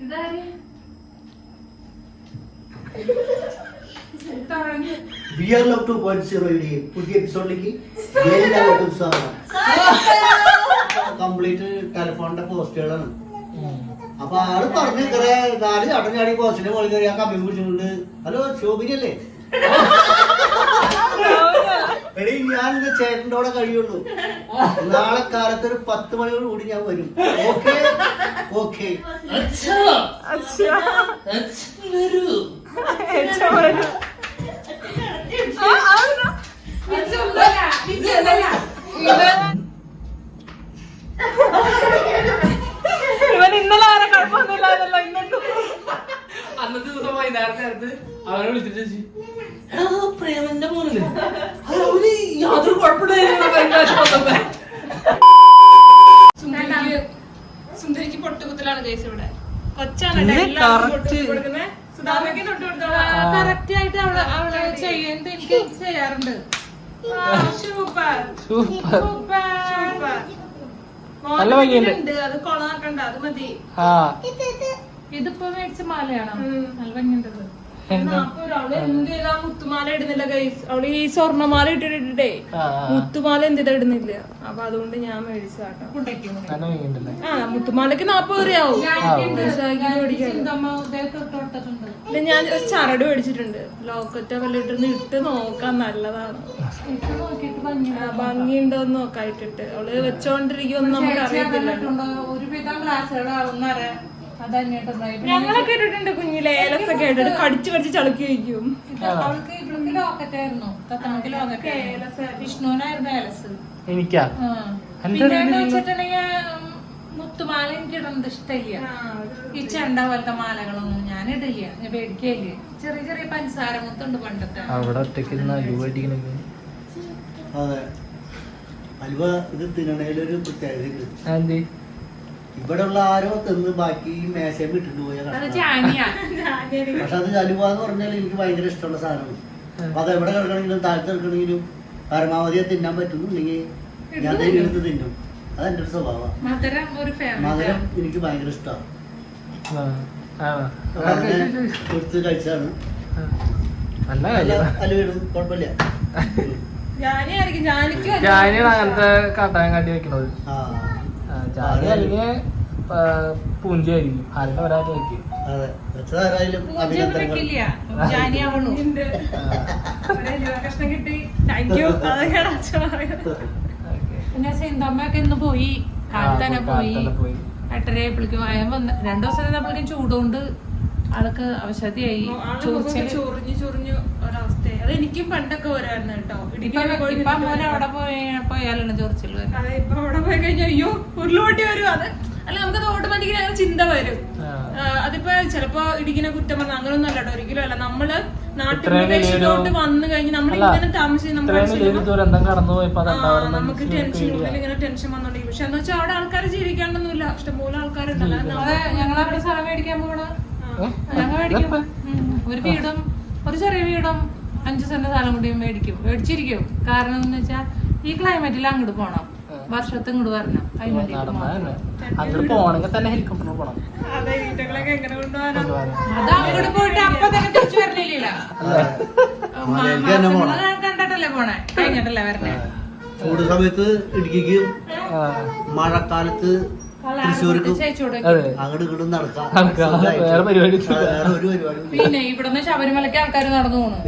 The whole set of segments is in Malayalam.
ഇതാര്? ബിയർ ലവ് ടു പോയിന്റ് സീറോയുടെ പുതിയ എപ്പിസോഡിലേക്ക് എല്ലാവർക്കും സ്വാഗതം. കംപ്ലീറ്റ് ടെലിഫോണിന്റെ പോസ്റ്റുകളാണ് അപ്പൊ ആൾ പറഞ്ഞു കുറെ നാല് ചാട്ടം ചാടി പോസ്റ്റിന്റെ മുകളിൽ കയറി ആ കമ്പി ഹലോ ശോഭിനല്ലേ എടീ ഞാൻ ഇത് ചേട്ടന്റെ കൂടെ കഴിയുള്ളൂ. നാളെ കാലത്ത് ഒരു പത്ത് മണിയോട് കൂടി ഞാൻ വരും. ഓക്കെ? ഓക്കെ. ഇവൻ ഇന്നലെ ആരെ കുഴപ്പമൊന്നുമില്ലാതല്ലോ ഇന്നിട്ട് അന്നത്തെ ദിവസം വൈകുന്നേരത്തെ അവരെ അവനെ വിളിച്ചിട്ട് ചോദിച്ചു, "എടാ, അത് പ്രേമന്റെ മോനല്ലേ. അത് അവന് യാതൊരു സുന്ദരിക്ക് സുന്ദരിക്ക് പൊട്ടുകുത്തലാണ് കേസ് ഇവിടെ. കൊച്ചാണ്. കറക്റ്റ് ആയിട്ട് അവൾ അവൾ ചെയ്യുന്നത് എനിക്ക് ചെയ്യാറുണ്ട്. ആ, സൂപ്പർ. സൂപ്പർ. സൂപ്പർ. നല്ല ഭംഗിയുണ്ട്. മോനുണ്ട്, അത് കൊളാക്കണ്ട അത് മതി. ആ. ഇതിപ്പോ മേടിച്ച മാലയാണോ. നല്ല ഭംഗിയുണ്ടത് എന്താ? നാപ്പത് എന്ത് ചെയ്താ മുത്തുമാല ഇടുന്നില്ല ഗൈസ് അവൾ ഈ സ്വർണമാല ഇട്ടിട്ടിട്ടേ. മുത്തുമാല എന്തിനാ ഇടുന്നില്ല. അപ്പൊ അതുകൊണ്ട് ഞാൻ മേടിച്ചാട്ടോ ആ മുത്തുമാലക്ക് നാപ്പത് രൂപയാവും. ഞാൻ ഒരു ചരട് മേടിച്ചിട്ടുണ്ട്. ലോക്കറ്റ വല്ല ഇട്ടിരുന്ന് ഇട്ട് നോക്കാൻ നല്ലതാണ്. ഇത് നോക്കിയിട്ട് ഭംഗി ആ, ഭംഗിയുണ്ടോന്ന് നോക്കാം ഇട്ടിട്ട് അവൾ വെച്ചോണ്ടിരിക്കുമെന്ന് നമുക്ക് അറിയത്തില്ല ഒരുവിധം ക്ലാസ്സുകളാവുന്നറ അത് തന്നെയായിട്ടുണ്ടായി ഞങ്ങളൊക്കെ ഇട്ടിട്ടുണ്ട് കുഞ്ഞിലെ ഏലസൊക്കെ ഇട്ടിട്ട് കടിച്ചു കടിച്ച് ചളുക്കി വയ്ക്കും അവൾക്ക് ഇവൾക്ക് ലോക്കറ്റ് ആയിരുന്നു. തത്തമ്മക്ക് ലോക്കറ്റ് ആയിരുന്നു. വിഷ്ണുവിനായിരുന്നു ഏലസ് എനിക്കാ? പിന്നെ വെച്ചിട്ടുണ്ടെങ്കിൽ മുത്തുമാല എനിക്ക് ഇടുന്നത് ഇഷ്ടമില്ല. ഈ ചെണ്ട പോലത്തെ മാലകളൊന്നും ഞാൻ ഇടില്ല. ഞാൻ പേടിക്കയില്ല ചെറിയ ചെറിയ പഞ്ചസാര മുത്തുണ്ട് പണ്ടത്തെ. അവിടെ ഒറ്റയ്ക്ക് അതെ. അൽവ ഇത് തിന്നണേലൊരു പ്രത്യേകത ഇവിടെ ഉള്ള ആരോ തിന്ന് ബാക്കി മേശയും ഇട്ടിട്ട് പോയ അത് പക്ഷെ അത് ജലുവ എന്ന് പറഞ്ഞാൽ എനിക്ക് ഭയങ്കര ഇഷ്ടമുള്ള സാധനമാണ്. അപ്പൊ അത് എവിടെ കിടക്കണമെങ്കിലും താഴത്ത് കിടക്കണമെങ്കിലും പരമാവധി അത് തിന്നാൻ പറ്റുന്നുണ്ടെങ്കിൽ ഞാൻ അത് എടുത്ത് തിന്നും. അതെന്റെ ഒരു സ്വഭാവമാണ് മധുരം ഒരു മധുരം ഫേവറേറ്റ് എനിക്ക് ഭയങ്കര ഇഷ്ടമാണ് എടുത്ത് കഴിച്ചാണ് കുഴപ്പമില്ല. ഞാനായിരിക്കും ഞാനിക്കും ജാനിയാണ് അങ്ങനത്തെ കാട്ടാൻ കാട്ടി വെക്കണത് അല്ലെങ്കിൽ പൂഞ്ചി ആയിരിക്കും. ആരുടെ അതെ. വെച്ചതാരായാലും അഭിനന്ദനങ്ങൾ. പിന്നെ സെന്തമ്മയൊക്കെ ഇന്ന് പോയി. കാലത്തന്നെ പോയി. എട്ടരയെ വിളിക്കും അയാൾ വന്ന് രണ്ടു ദിവസം ഇരുന്നപ്പോഴേക്കും ചൂടുകൊണ്ട് ആൾക്ക് അവശതിയായി. ചൊറിഞ്ഞു ചൊറിഞ്ഞു ഒരവസ്ഥയായി. അത് എനിക്കും പണ്ടൊക്കെ വരായിരുന്നു കേട്ടോ. മോനെ അവിടെ പോയി പോയാലാണ് ചൊറിച്ചിൽ ഇപ്പൊ അവിടെ പോയി കഴിഞ്ഞാൽ അയ്യോ ഉരുളുപൊട്ടി വരും. അത് അല്ല നമുക്ക് ഓട്ടോമാറ്റിക്കലി അങ്ങനെ ചിന്ത വരും. അതിപ്പോ ചിലപ്പോ ഇടിക്കുന്ന കുറ്റം പറഞ്ഞ അങ്ങനൊന്നും അല്ല കേട്ടോ ഒരിക്കലും അല്ല. നമ്മൾ നാട്ടിലോട്ട് നാട്ടുപ്രദേശത്തോട്ട് വന്നു കഴിഞ്ഞ് നമ്മൾ ഇങ്ങനെ താമസിച്ച് നമുക്ക് ടെൻഷൻ ഉള്ളിൽ ഇങ്ങനെ ടെൻഷൻ വന്നോണ്ടിരിക്കും. പക്ഷെ എന്ന് വെച്ചാൽ അവിടെ ആൾക്കാർ ജീവിക്കാണ്ടൊന്നുമില്ല. ഇഷ്ടംപോലെ ആൾക്കാരുണ്ടല്ലോ ഞങ്ങൾ അവിടെ സ്ഥലം മേടിക്കാൻ പോണ. ഞങ്ങൾ മേടിക്കും. ഒരു വീടും ഒരു ചെറിയ വീടും അഞ്ച് സെന്റ് സ്ഥലം കൂടി മേടിക്കും. മേടിച്ചിരിക്കും. കാരണം എന്ന് വെച്ചാൽ ഈ ക്ലൈമറ്റിൽ അങ്ങോട്ട് പോണം. വർഷത്ത് ഇങ്ങോട്ട് വരണം. അതിന് പോണെങ്കിൽ തന്നെ ഹെലികോപ്റ്ററിൽ പോണം. അതെ വീട്ടുകളൊക്കെ എങ്ങനെ കൊണ്ടുപോകാനാ? അത് അങ്ങോട്ട് പോയിട്ട് അപ്പൊ തന്നെ തിരിച്ചു വരണില്ല പോണം. കണ്ടിട്ടല്ലേ പോണേ? കഴിഞ്ഞിട്ടല്ലേ വരണേ? ചൂട് സമയത്ത് ഇടുക്കിക്ക് മഴക്കാലത്ത് തൃശ്ശൂർക്കും അങ്ങോട്ട് ഇങ്ങോട്ടും നടക്കാം. വേറെ പരിപാടി വേറെ ഒരു പരിപാടി പിന്നെ ഇവിടുന്ന് ശബരിമലക്ക് ആൾക്കാർ നടന്നു പോണു.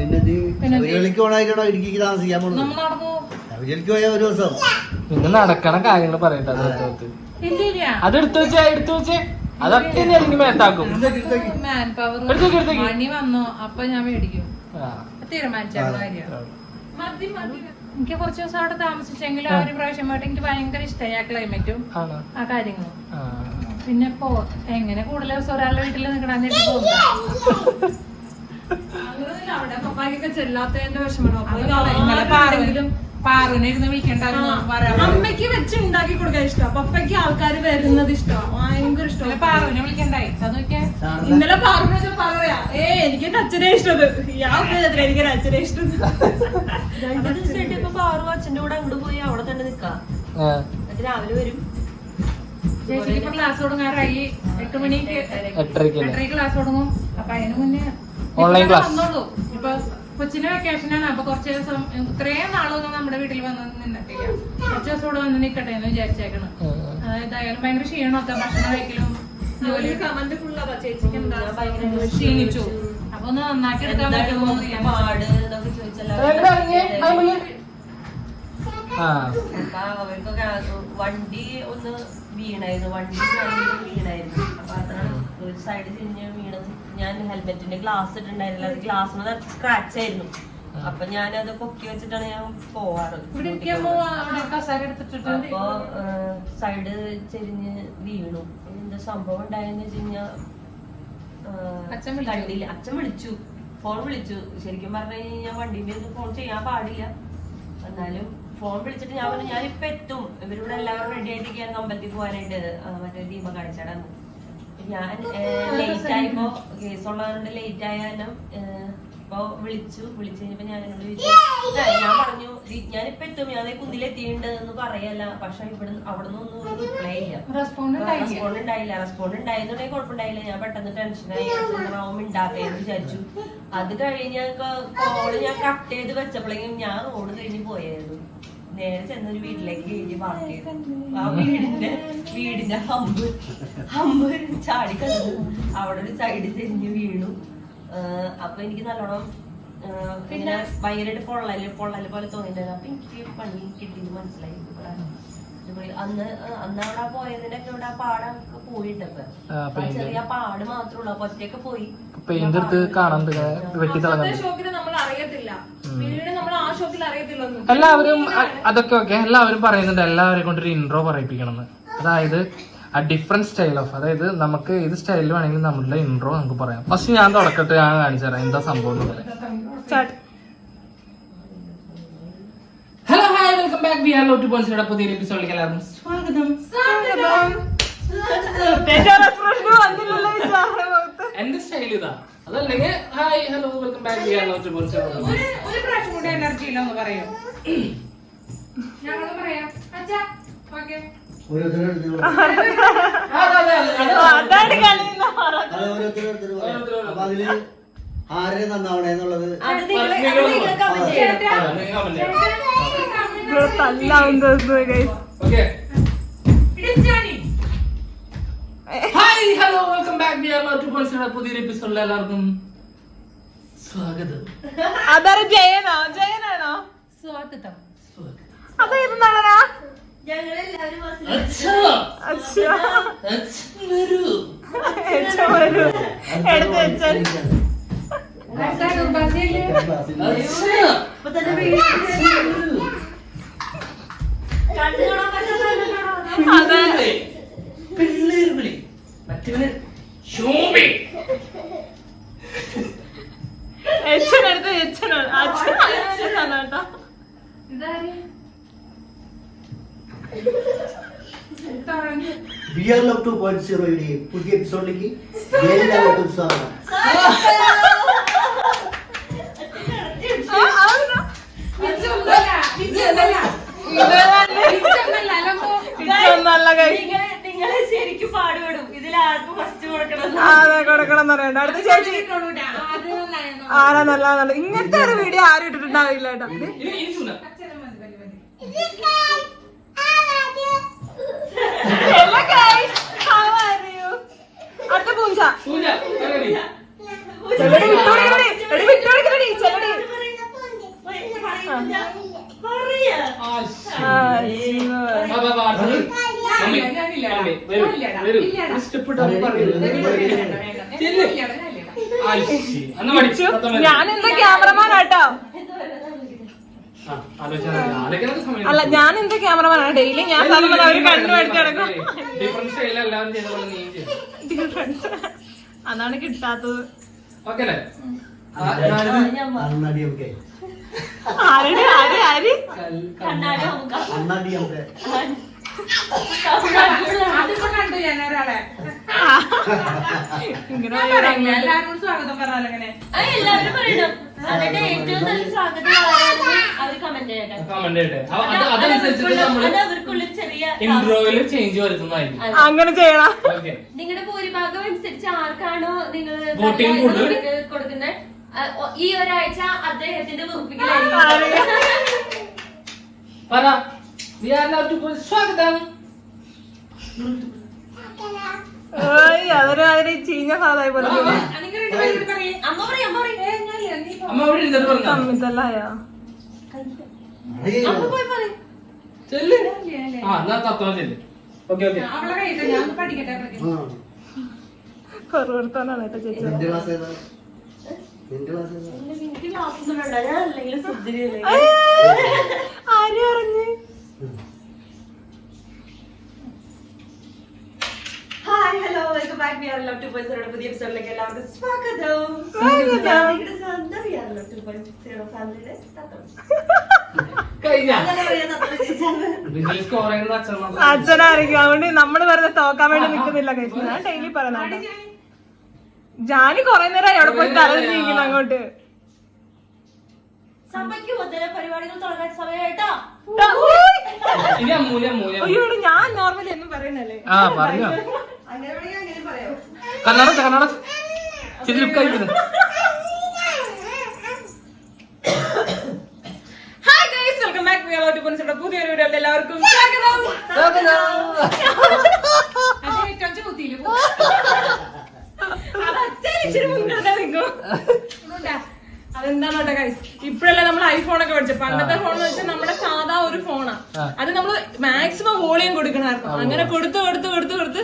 പിന്നെ പോണായിട്ടാണോ ഇടുക്കിക്ക് താമസിക്കാൻ പോകുന്നു നടന്നു പോയ ഒരു ദിവസം. പിന്നെ നടക്കണ കാര്യങ്ങൾ പറയട്ടെ അത് എടുത്ത് വെച്ച്. അത് എടുത്തു വെച്ചേ എടുത്തു വെച്ചേ. അതൊക്കെ ഇനി അതിന് മേത്താക്കും. Man power എടുത്തേക്ക്, എടുത്തേക്ക്. മണി വന്നു അപ്പൊ ഞാൻ മേടിക്കും. ആ, തീരുമാനിച്ച കാര്യം മതി മതി. എനിക്ക് കുറച്ച് ദിവസം അവിടെ താമസിച്ചെങ്കിലും ആ. ഒരു പ്രാവശ്യം പോയിട്ട് എനിക്ക് ഭയങ്കര ഇഷ്ടമായി ആ ക്ലൈമറ്റും ആണോ? ആ കാര്യങ്ങളും. ആ. പിന്നെ ഇപ്പോ എങ്ങനെ കൂടുതൽ ദിവസം ഒരാളുടെ വീട്ടിൽ നിൽക്കണമെന്ന് എനിക്ക് തോന്നുന്നു. അവിടെ പപ്പാക്കൊക്കെ ചെല്ലാത്തതിന്റെ വിഷമം ആരെങ്കിലും ഇരുന്ന് വിളിക്കണ്ടായിരുന്നു പറയാൻ അമ്മയ്ക്ക് വെച്ച് ഉണ്ടാക്കി കൊടുക്കാൻ ഇഷ്ടമാണ് പപ്പയ്ക്ക് ആൾക്കാർ വരുന്നത് ഇഷ്ടമാണ് ഭയങ്കര ഇഷ്ടമാണ് പാറുവിനെ വിളിക്കണ്ടായി. അത് നോക്കിയാ. ഇന്നലെ പറഞ്ഞു പറയാ ഏ എനിക്ക് എന്റെ അച്ഛനെ ഇഷ്ടത്. ഞാൻ എനിക്ക് എന്റെ അച്ഛനെ ഇഷ്ടം രണ്ടു ദിവസമായിട്ട് ഇപ്പൊ പാറു അച്ഛന്റെ കൂടെ അങ്ങോട്ട് പോയി അവിടെ തന്നെ നിക്കാം. രാവിലെ വരും. ചേച്ചിക്ക് ഇപ്പൊ ക്ലാസ് തുടങ്ങാറായി. എട്ട് മണിക്ക് എട്ടരക്ക് ക്ലാസ് തുടങ്ങും. അപ്പൊ അതിന് മുന്നേ ഓൺലൈൻ ക്ലാസ് ഇപ്പൊ കൊച്ചിന് വെക്കേഷനാണ് അപ്പൊ കുറച്ച് ദിവസം ഇത്രയും നാളൊന്നും നമ്മുടെ വീട്ടിൽ വന്ന് നിന്നിട്ടില്ല. കുറച്ച് ദിവസം ഇവിടെ വന്ന് നിക്കട്ടെ എന്ന് വിചാരിച്ചേക്കണം. അതായാലും ഭയങ്കര ക്ഷീണമൊക്കെ ഭക്ഷണം കഴിക്കലും ജോലി കമന്റ് ഫുള്ളതാ ചേച്ചിക്ക് എന്താ ക്ഷീണിച്ചു. അപ്പൊ ഒന്ന് നന്നാക്കി എടുക്കാൻ പറ്റുമോ അവർക്കൊക്കെ ആ വണ്ടി ഒന്ന് വീണായിരുന്നു. വണ്ടി വീണായിരുന്നു. അപ്പൊ അതാണ് ഒരു സൈഡ് തിരിഞ്ഞ് വീണത് ഞാൻ ഹെൽമെറ്റിന്റെ ഗ്ലാസ് ഇട്ടുണ്ടായിരുന്നില്ല അത് ഗ്ലാസ് സ്ക്രാച്ച് ആയിരുന്നു. അപ്പൊ ഞാനത് പൊക്കി വെച്ചിട്ടാണ് ഞാൻ പോവാറ്. അപ്പൊ സൈഡ് ചെരിഞ്ഞ് വീണു. എന്താ സംഭവം ഉണ്ടായെന്ന് വെച്ച് കഴിഞ്ഞാൽ അച്ഛൻ വിളിച്ചോ? കണ്ടില്ല. അച്ഛൻ വിളിച്ചു. ഫോൺ വിളിച്ചു. ശരിക്കും പറഞ്ഞു കഴിഞ്ഞാൽ വണ്ടിന്റെ ഒന്നും ഫോൺ ചെയ്യാൻ പാടില്ല. എന്നാലും ഫോൺ വിളിച്ചിട്ട് ഞാൻ പറഞ്ഞു ഞാനിപ്പോ എത്തും. ഇവരോട് എല്ലാവരും റെഡി ആയിട്ടിരിക്കുകയാണ് അമ്പലത്തിൽ പോകാനായിട്ട് മറ്റേ ദീപം കാണിച്ചാടാന്ന് ഞാൻ ലേറ്റ് ആയപ്പോ കേസ് ഉള്ളതുകൊണ്ട് ലേറ്റ് ആയാലും ഇപ്പൊ വിളിച്ചു. വിളിച്ചു കഴിഞ്ഞപ്പോ ഞാൻ എന്നോട് ചോദിച്ചു ഞാൻ പറഞ്ഞു "ദി- ഞാനിപ്പോ എത്തും. ഞാൻ കുന്നിലെത്തിയിട്ടുണ്ട് എന്ന് പറയല്ല. പക്ഷെ ഇവിടെ അവിടുന്ന് ഒന്നും ഒരു റിപ്ലൈ ഇല്ല. റെസ്പോണ്ട് ഉണ്ടായില്ല. റെസ്പോണ്ട് ഉണ്ടായിരുന്നുണ്ടെങ്കിൽ കുഴപ്പമുണ്ടായില്ല. ഞാൻ പെട്ടെന്ന് ടെൻഷനായി റോം മിണ്ടാത്തേന്ന് വിചാരിച്ചു. അത് കഴിഞ്ഞ കോൾ ഞാൻ കട്ട് ചെയ്ത് വെച്ചപ്പോഴേക്കും ഞാൻ റോഡ് കഴിഞ്ഞ് പോയായിരുന്നു. നേരെ ചെന്നൊരു വീട്ടിലേക്ക് കയറി പാർക്ക് ചെയ്തു. ആ വീടിന്റെ വീടിന്റെ ഹമ്പ് ഹമ്പ് ചാടി കണ്ടു അവിടെ ഒരു സൈഡ് തിരിഞ്ഞ് വീണു. അപ്പൊ എനിക്ക് നല്ലോണം പിന്നെ? ഭയങ്കരമായിട്ട് പൊള്ളൽ പൊള്ളൽ പോലെ തോന്നിയിട്ടുണ്ടായിരുന്നു. അപ്പൊ എനിക്ക് പണി കിട്ടിയെന്ന് മനസ്സിലായി അന്ന് അന്ന് അവിടെ പോയതിനൊക്കെ ഇവിടെ ആ പാടൊക്കെ പോയിട്ടപ്പോ ചെറിയ പാട് മാത്രമേ ഉള്ളൂ. അപ്പൊ ഒറ്റയൊക്കെ പോയി പെയിന്റ് എടുത്ത് കാണാൻ വെട്ടി തിളങ്ങുന്നുണ്ട് ഷോക്കിൽ നമ്മൾ അറിയത്തില്ല. പിന്നീട് നമ്മൾ ആ ഷോക്കിൽ അറിയത്തില്ലൊന്നും. എല്ലാവരും അതൊക്കെ ഓക്കെ. എല്ലാവരും പറയുന്നുണ്ട് എല്ലാവരെ ഒരു ഇൻട്രോ പറയിപ്പിക്കണം എന്ന് അതായത് ആ ഡിഫറെന്റ് സ്റ്റൈൽ ഓഫ് അതായത് നമുക്ക് ഏത് സ്റ്റൈലിൽ വേണമെങ്കിലും നമ്മളുടെ ഇൻട്രോ നമുക്ക് പറയാം. ഫസ്റ്റ് ഞാൻ തുടക്കട്ട് ഞാൻ കാണിച്ചു തരാം എന്താ സംഭവം എന്നുള്ളത് hello hi welcome back we are lot point പുതിയൊരു എപ്പിസോഡിലേക്ക് എല്ലാവർക്കും സ്വാഗതം. എന്റെ സ്റ്റൈൽ ഇതാ. അതല്ലെങ്കിൽ ഹായ് ഹലോ വെൽക്കം ബാക്ക് ചെയ്യാൻ ഒരു ഒരു പ്രാവശ്യം കൂടി എനർജി ഇല്ല എന്ന് പറയും. ഞങ്ങൾ പറയാം അച്ഛാ ഓക്കെ. അപ്പൊ അതിൽ ആരെ നന്നാവണേ എന്നുള്ളത് അത് നിങ്ങൾ അത് നിങ്ങൾ comment ചെയ്യണം. Hi hello welcome back we are lot point പുതിയൊരു എപ്പിസോഡിൽ എല്ലാവർക്കും സ്വാഗതം. അതൊരു ജയനാ ജയനാണോ? സ്വാഗതം. അതേത് നടനാ അതെ പിള്ളേർ വിളി. മറ്റവന് ശോഭി. എച്ചനെടുത്ത് എച്ചനാണ് അച്ഛൻ അച്ഛനാണ് കേട്ടോ. B R love two point സീറോയുടെ പുതിയ എപ്പിസോഡിലേക്ക് എല്ലാവർക്കും സ്വാഗതം നിങ്ങളെ ശരിക്കും പാടുപെടും. കൊടുക്കണം പറയണ്ട. അടുത്ത ചേച്ചി. ആരാ നല്ല നല്ല ഇങ്ങനത്തെ ഒരു വീഡിയോ ആരും ഇട്ടിട്ടുണ്ടാവില്ല കേട്ടോ? അടുത്ത പൂഞ്ച ചെല്ലടി എടി ചെല്ലടി ആ എന്താ ക്യാമറമാൻ ആട്ടോ? അല്ല ഞാൻ എന്താ ക്യാമറമാനാ ഡെയിലി ഞാൻ അവർ കണ്ണു ഡിഫറൻസ് അതാണ് കിട്ടാത്തത്. ആരുടെ ആര് ആര്? കണ്ണാടി നമുക്ക്. കണ്ടു ഞാൻ ഒരാളെ ഇങ്ങനെ ഞാൻ പറയില്ല, എല്ലാവരോടും സ്വാഗതം അങ്ങനെ? എല്ലാവരും പറയണം. അതിന്റെ ഏറ്റവും നല്ല സ്വാഗതം കമന്റ് ചെയ്യട്ടെ. അത് അവർക്കുള്ള- ചെറിയ ഇൻട്രോയിൽ ചേഞ്ച് വരുത്തുന്നതായിരിക്കും. അങ്ങനെ ചെയ്യണം. നിങ്ങളുടെ ഭൂരിഭാഗം അനുസരിച്ച് ആർക്കാണോ നിങ്ങൾ കൊടുക്കുന്നത് ഈ ഒരാഴ്ച അദ്ദേഹത്തിന്റെ വെറുപ്പിക്കലായിരിക്കും. സ്വാഗതം. അതൊരു അതിന് ചീഞ്ഞ സാധായി പോലെ. കുറവെടുത്താനാണ് കേട്ടോ ചേച്ചി ആര് പറഞ്ഞു? Hi hello welcome back we are love two point പുതിയ എപ്പിസോഡിലേക്ക് എല്ലാവർക്കും സ്വാഗതം. സ്വാഗതം. നിങ്ങളുടെ സ്വന്തം we are love two point zero ഫാമിലിയുടെ. അച്ഛനായിരിക്കും അതുകൊണ്ട് നമ്മൾ വെറുതെ തോക്കാൻ വേണ്ടി നിൽക്കുന്നില്ല കഴിച്ചു ഞാൻ ഡെയിലി പറയുന്നുണ്ട് ജാനി കൊറേ നേരം എവിടെ പോയി തലതിരിക്കുന്നു അങ്ങോട്ട്. സഭയ്ക്ക് മുതല പരിപാടികൾ തുടങ്ങാൻ സമയമായിട്ടോ. ഇനി അമ്മൂല അമ്മൂല അയ്യോ ഇവിടെ ഞാൻ നോർമലി എന്നും പറയുന്നല്ലേ ആ പറഞ്ഞോ. അങ്ങനെ വേണമെങ്കിൽ അങ്ങനെ പറയാം കണ്ണട കണ്ണട ചിരി ലുക്ക് ആയിരിക്കുന്നു hi guys welcome back we are two പൊൻസിയുടെ പുതിയൊരു വീഡിയോയിൽ എല്ലാവർക്കും സ്വാഗതം. അത് ഏറ്റവും ചോദ്യയിൽ പോ. അത് ഇച്ചിരി മുൻഗണന നിൽക്കും. അതെന്താണ് കേട്ടോ ഗൈസ് ഇപ്പഴല്ലേ നമ്മൾ ഐഫോൺ ഒക്കെ മേടിച്ചത് പണ്ടത്തെ ഫോൺ എന്ന് വെച്ചാൽ നമ്മുടെ സാധാ ഒരു ഫോണാ. അത് നമ്മൾ മാക്സിമം വോളിയം കൊടുക്കണമായിരുന്നു. അങ്ങനെ കൊടുത്ത് കൊടുത്ത് കൊടുത്ത് കൊടുത്ത്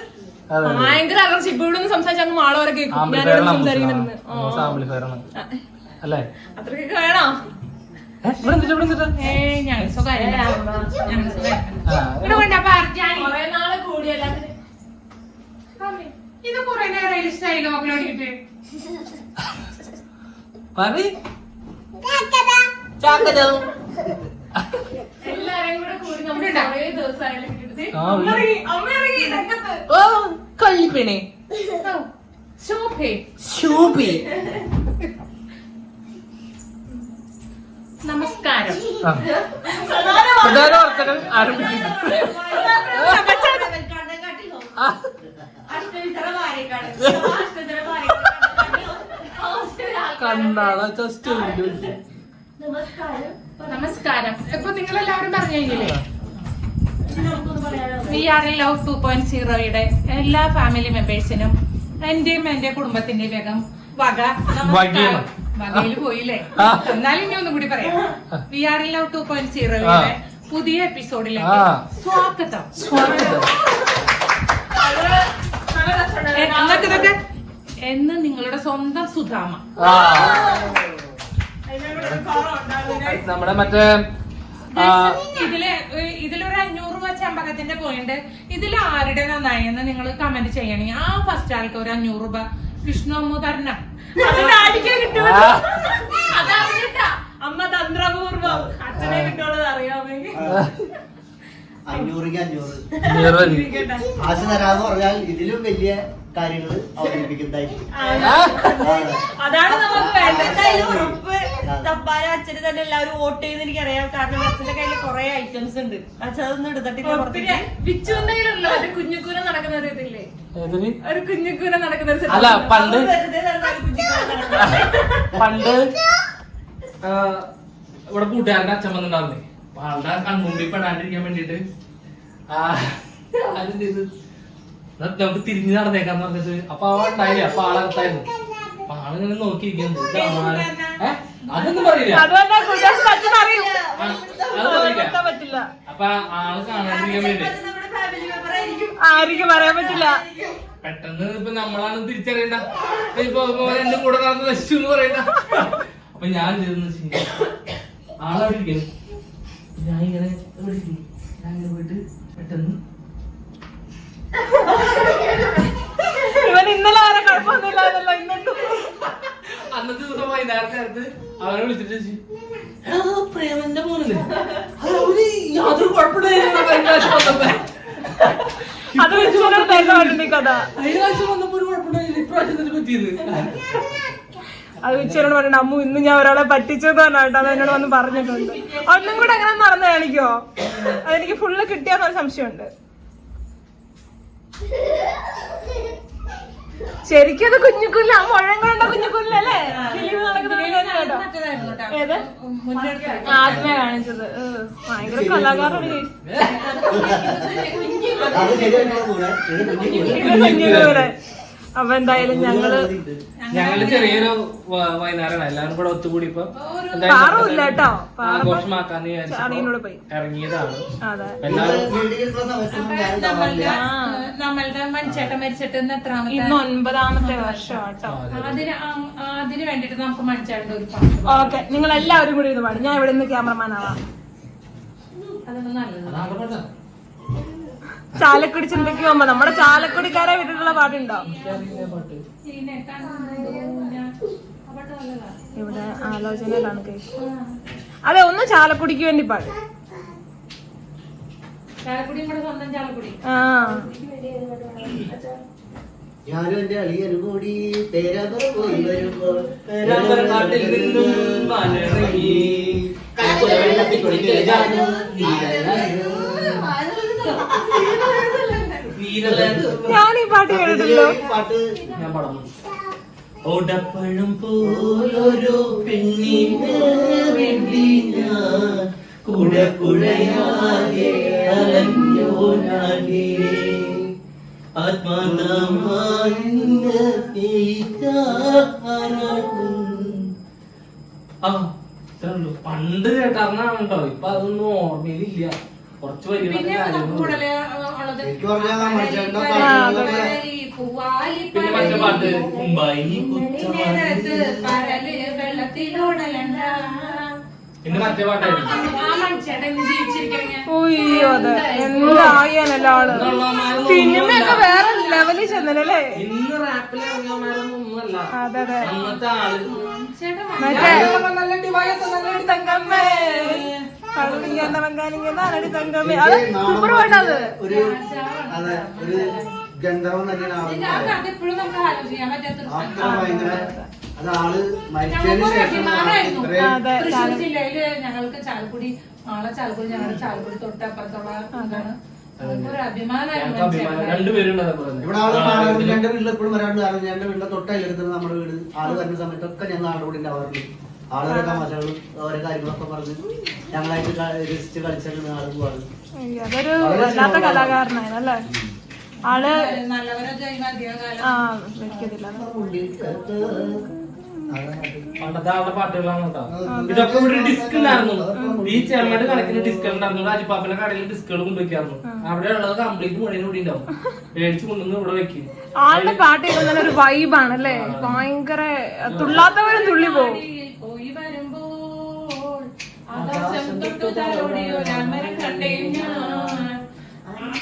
അതെ. ഭയങ്കര അകർച്ച ഇപ്പൊ ഇവിടെ നിന്ന് സംസാരിച്ച അങ്ങ് മാള വരെ കേൾക്കും ഞാനിവിടെ സംസാരിക്കുന്നുണ്ട് അത്രക്കൊക്കെ വേണോ? ഇത് കുറെ നേരം സ്റ്റൈലോ നോക്കിട്ട് പറയ്. ഇറങ്ങി രംഗത്ത്. ഓ, കള്ളിപ്പെണേ. ശോഭി. നമസ്കാരം. പ്രധാന വാർത്തകൾ ആരംഭിക്കുന്നു. ആ, അഷ്ടവിധര ഭാര്യക്കാണ് അഷ്ടവിധര ഭാര്യക്കാണ് കണ്ണാള ജസ്റ്റ് നമസ്കാരം. നമസ്കാരം. ഇപ്പൊ നിങ്ങൾ എല്ലാവരും പറഞ്ഞില്ലേ we are a love two point സീറോയുടെ എല്ലാ ഫാമിലി മെമ്പേഴ്സിനും എന്റെയും എന്റെ കുടുംബത്തിന്റെയും വേഗം വക. വകയിൽ പോയില്ലേ. എന്നാലും ഇനി ഒന്നും കൂടി പറയാം. We are a love two point സീറോയുടെ പുതിയ എപ്പിസോഡിലേക്ക് സ്വാഗതം. സ്വാഗതം. എന്നൊക്കെ എന്ന് നിങ്ങളുടെ സ്വന്തം സുധാമ. നമ്മുടെ മറ്റേ ഇതിൽ ഇതിലൊരു അഞ്ഞൂറ് രൂപ ചെമ്പകത്തിന്റെ പോയിന്റ് ഇതിൽ ആരുടെ നന്നായി എന്ന് നിങ്ങൾ കമന്റ് ചെയ്യണേ? ആ ഫസ്റ്റ് ആൾക്ക് ഒരു അഞ്ഞൂറ് രൂപ. വിഷ്ണു അമ്മു തരണം. അമ്മ തന്ത്രപൂർവം അച്ഛനെ കിട്ടുള്ളത് അറിയാമെങ്കിൽ അഞ്ഞൂറിക്ക് അഞ്ഞൂറ് നിരവധി ആശ തരാന്ന് പറഞ്ഞാൽ ഇതിലും വലിയ കാര്യങ്ങൾ അവതരിപ്പിക്കുന്നതായിരിക്കും. അതാണ് നമുക്ക് വേണ്ടത് എന്തായാലും ഉറപ്പ് തപ്പാനും അച്ഛന് തന്നെ എല്ലാവരും വോട്ട് ചെയ്യുന്ന എനിക്കറിയാം കാരണം അച്ഛന്റെ കയ്യിൽ കുറെ ഐറ്റംസ് ഉണ്ട് അച്ഛൻ അതൊന്നും എടുത്തിട്ടില്ല ഒരു കുഞ്ഞുക്കൂന നടക്കുന്ന ഒരു ഇതില്ലേ ഏതിന്? ഒരു കുഞ്ഞുക്കൂന നടക്കുന്ന ഒരു അല്ല. പണ്ട്. പണ്ട് ഇവിടെ കൂട്ടുകാരന്റെ അച്ഛൻ വന്നിട്ടുണ്ടായിരുന്നേ അപ്പൊ ആളുടെ കൺമുമ്പിൽ പെടാണ്ടിരിക്കാൻ വേണ്ടിട്ട് ആ അതെന്ത് ചെയ്തു? നമുക്ക് തിരിഞ്ഞു നടന്നേക്കാന്ന് പറഞ്ഞിട്ട് അപ്പൊ ആ ഉണ്ടായില്ലേ അപ്പൊ ആളകത്തായിരുന്നു അപ്പൊ ആളിങ്ങനെ നോക്കിയിരിക്കുന്നു? അതൊന്നും പറയില്ല. അത് പറ്റില്ല. അപ്പൊ ആൾ കാണാൻ വേണ്ടി ആർക്കും പറയാൻ പറ്റില്ല. പെട്ടെന്ന് ഇപ്പൊ നമ്മളാണ് തിരിച്ചറിയണ്ട. ഇപ്പൊ എന്റെ കൂടെ നടന്ന് നശിച്ചു എന്ന് പറയണ്ട. അപ്പൊ ഞാൻ ചെയ്തെന്ന് വെച്ച് ആളെ ആളവിടെ ഇരിക്കുന്നു. ഞാൻ ഇങ്ങനെ ഇവിടെ ഇരിക്കുന്നു. ഞാൻ ഇങ്ങനെ പോയിട്ട് പെട്ടെന്ന് ഇവൻ ഇന്നലെ വരെ കുഴപ്പമൊന്നുമില്ലായിരുന്നല്ലോ ഇന്നിട്ട് അന്നത്തെ ദിവസം വൈകുന്നേരത്തെ അടുത്ത് അവനെ വിളിച്ചിട്ട് ചോദിച്ചു, "എടാ, അത് പ്രേമന്റെ അവന് യാതൊരു കുഴപ്പമില്ല കഴിഞ്ഞ പ്രാവശ്യം വന്നപ്പോ." അത് തരുന്ന ഈ കഥ. വന്നപ്പോ ഒരു പറ്റിയത്. അത് ഉച്ചയോട് അമ്മു ഇന്ന് ഞാൻ ഒരാളെ പറ്റിച്ചത് പറഞ്ഞാട്ടോ അത് എന്നോട് വന്ന് പറഞ്ഞിട്ടുണ്ട്. ഒന്നും കൂടെ അങ്ങനെ നടന്നു കാണിക്കോ? അതെനിക്ക് ഫുള്ള് കിട്ടിയാന്നൊരു സംശയമുണ്ട്. ശരിക്കും അത് കുഞ്ഞുകുല്ല ആ മുഴം കൊണ്ട ഫിലിം നടക്കുന്നത് ആദ്യമേ കാണിച്ചത്. ഏഹ്, ഭയങ്കര കലാകാരനാണ് കുഞ്ഞുകൂടെ അപ്പൊ എന്തായാലും ഞങ്ങൾ ഞങ്ങൾ ചെറിയൊരു വൈകുന്നേരമാണ് എല്ലാവരും കൂടെ ഒത്തുകൂടി ഇപ്പൊ പാറുമില്ല കേട്ടോ. ആഘോഷമാക്കാന്ന് വിചാരിച്ചു ചാടിയിലൂടെ പോയി. ഇറങ്ങിയതാണ്. നമ്മളുടെ നമ്മളുടെ മൺചേട്ടൻ മരിച്ചിട്ട് ഇന്ന് ഒൻപതാമത്തെ വർഷം കേട്ടോ അതിന് വേണ്ടിട്ട് നമുക്ക് മൺചേട്ടൻ ഒരു ഓക്കെ നിങ്ങൾ എല്ലാവരും കൂടി ഇത് പാടും. ഞാൻ ഇവിടെ നിന്ന് ക്യാമറമാൻ ആവാം. അതൊന്നും നല്ലത് അതാണ് പറഞ്ഞത്. ചാലക്കുടി ചിന്തയ്ക്ക് പോകുമ്പോ നമ്മുടെ ചാലക്കുടിക്കാരെ വിട്ടിട്ടുള്ള പാട്ടുണ്ടോ? ഇവിടെ ആലോചനയിലാണ് കേസ് അതെ ഒന്ന് ചാലക്കുടിക്ക് വേണ്ടി പാടും. ചാലക്കുടി സ്വന്തം ചാലക്കുടി. ആ. ഞാനും എന്റെ അളിയനും കൂടി പേരാമ്പറ പോയി വരുമ്പോൾ പേരാമ്പ്രക്കാട്ടിൽ നിന്നും. വെള്ളത്തിൽ കുളിക്കൽ ഞാൻ ഈ പാട്ട് കേട്ടിട്ടില്ലോ. പാട്ട് ഞാൻ പാടുന്നു ഓടപ്പഴം പോലൊരു പെണ്ണിന് ഞാൻ കുട കുഴയാതെ അലഞ്ഞോ ഉള്ളൂ. പണ്ട് കേട്ടറിഞ്ഞാണ് കേട്ടോ. ഇപ്പൊ അതൊന്നും ഓർമ്മയിലില്ല. കുറച്ച് പിന്നെ മറ്റേ പാട്ട് പിന്നെ മറ്റേ പാട്ടായിരുന്നു. അതെ ആൾ. സിനിമയൊക്കെ വേറെ ലെവലിൽ ചെന്നല്ലേ? ഇന്ന് റാപ്പിൽ അതെ അതെ. അന്നത്തെ ആൾ മറ്റേ നല്ല ഡിവൈസ് നല്ല തങ്കമ്മേ അത്. ഒരു ഒരു തന്നെയാണ് ആൾ കഥ ഇപ്പോഴും നമുക്ക് ആലോചിക്കാൻ പറ്റാത്തൊരു അത് ആൾ മരിച്ചതിന് ഞങ്ങൾക്കൊരു ശേഷം അഭിമാനമായിരുന്നു. തൃശ്ശൂർ ജില്ലയിൽ ഞങ്ങൾക്ക് ചാലക്കുടി നാളെ ചാലക്കുടി ഞങ്ങളുടെ ചാലക്കുടി തൊട്ടപ്പുറത്തുള്ള തന്നെ. ഇവിടെ വീട്ടിൽ എപ്പോഴും വരാണ്ട് കാരണം എന്റെ വീട്ടിലെ തൊട്ടയിലെടുക്കുന്നത് നമ്മുടെ വീട്. ആൾ വരുന്ന സമയത്തൊക്കെ ഞങ്ങൾ ആളുടെ കൂടെ ഉണ്ടാവാറുണ്ട്. ആളോരോ തമാശകളും ഓരോ കാര്യങ്ങളൊക്കെ പറഞ്ഞ് ഞങ്ങളായിട്ട് രസിച്ച് കളിച്ചിട്ട് ആൾ പോവാറ് അയ്യോ, അതൊരു വല്ലാത്ത കലാകാരനായിരുന്നു അല്ലേ ആൾ ആ വെക്കത്തില്ല പണ്ടത്തെ ആളുടെ പാട്ടുകളാണ് കേട്ടോ. ഇതൊക്കെ ഇവിടെ ഡിസ്ക് ഉണ്ടായിരുന്നു ഈ ചെറുമായിട്ട് കണക്കിന് ഡിസ്ക് ഉണ്ടായിരുന്നു അജിപ്പാപ്പിന്റെ കടയിൽ ഡിസ്കുകൾ കൊണ്ടുവയ്ക്കായിരുന്നു. അവിടെ ഉള്ളത് കംപ്ലീറ്റ് മുഴുവൻ കൂടി ഉണ്ടാവും. മേടിച്ചു കൊണ്ടുവന്ന് ഇവിടെ വെക്കും. ആളുടെ പാട്ട് കേൾക്കുന്ന ഒരു വൈബാണ് അല്ലേ ഭയങ്കര തുള്ളാത്തവരും തുള്ളി പോകും. പോയി വരുമ്പോൾ ആകാശം തൊട്ടു തലോടി ഒരാമരം കണ്ടേ ഞാൻ.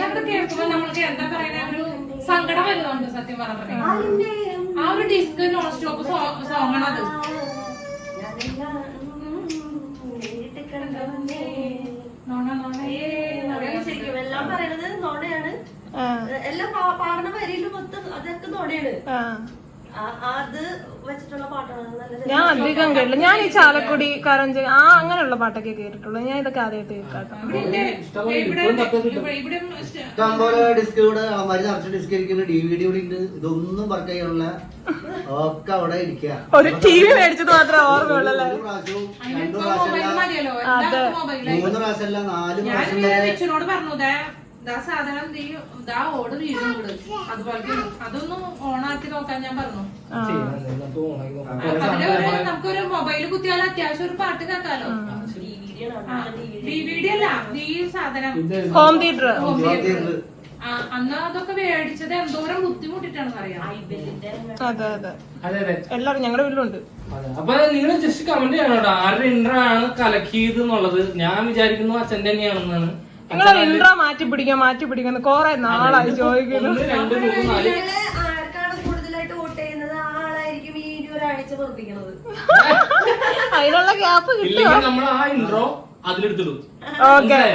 അതൊക്കെ കേൾക്കുമ്പോ നമ്മൾക്ക് എന്താ പറയുന്ന? ഒരു സങ്കടം വരുന്നുണ്ട് സത്യം പറഞ്ഞു ആ ഒരു ഡിസ്ക് നോൺ സ്റ്റോപ്പ് സോങ് ആണ് അത്. ശരിക്കും എല്ലാം പറയണത് നോണയാണ്. ആ, എല്ലാം പാ- പാടുന്ന വരിയിലും മൊത്തം അതൊക്കെ നോണയാണ്. ആ. ആ- വെച്ചിട്ടുള്ള പാട്ടാണ് നല്ല ഞാൻ അധികം കേട്ടില്ല ഞാൻ ഈ ചാലക്കുടി കരഞ്ച് ആ അങ്ങനെയുള്ള പാട്ടൊക്കെ കേട്ടിട്ടുള്ളൂ. ഞാൻ ഇതൊക്കെ ആദ്യമായിട്ട് കേൾക്കാട്ടോ. ഇഷ്ടംപോലെ ഡിസ്ക് ഇവിടെ അവന്മാര് നിറച്ച് ഡിസ്ക് ഇരിക്കുന്ന. ഡി വി ഡി ഉണ്ട് ഇതൊന്നും വർക്ക് ചെയ്യാനുള്ള ഒക്കെ അവിടെ ഇരിക്കുക ഒരു ടി വി മേടിച്ചത് മാത്രമേ ഓർമ്മയുള്ളൂ അല്ലേ? ഒരു പ്രാവശ്യവും രണ്ടു അതിനിപ്പോ പ്രാവശ്യം മൊബൈൽ അല്ല മതിയല്ലോ എല്ലാവർക്കും മൂന്ന് പ്രാവശ്യം നാല് ഞാൻ പ്രാവശ്യം വരെ ദാ സാധനം നീ ദാ ഓട് വീഴും കൂട് അതുപോലെ അതൊന്നും ഓണാക്കി നോക്കാൻ ഞാൻ പറഞ്ഞു. നമുക്കൊരു മൊബൈൽ കുത്തിയാൽ അത്യാവശ്യം ഒരു പാട്ട് കേൾക്കാലോ അല്ല ഈ സാധനം. ഹോം തിയേറ്റർ അന്ന് അതൊക്കെ മേടിച്ചത് എന്തോരം ബുദ്ധിമുട്ടിട്ടാണെന്ന് അറിയാം. ഐബെല്ലിന്റെ അതെ അതെ. അതെ അതെ. എല്ലാവരും ഞങ്ങളുടെ വീട്ടിലുണ്ട്. അപ്പൊ നിങ്ങൾ ജസ്റ്റ് കമന്റ് ചെയ്യണം കേട്ടോ. ആരുടെ ഇൻട്രോ ആണ് കലക്കിയത് എന്നുള്ളത്? ഞാൻ വിചാരിക്കുന്നു അച്ഛൻ തന്നെയാണെന്നാണ്. നിങ്ങളൊരു ഇൻട്രോ മാറ്റി പിടിക്കാൻ മാറ്റി പിടിക്കുന്ന കൊറേ നാളായി ചോദിക്കുന്നു. ആർക്കാണ് കൂടുതലായിട്ട് വോട്ട് ചെയ്യുന്നത്? ആ ആളായിരിക്കും ഈ ഒരാഴ്ച അതിനുള്ള ഗ്യാപ്പ് കിട്ടുമോ ഇല്ലെങ്കിൽ നമ്മൾ ആ ഇൻട്രോ അതിലെടുത്തിടും.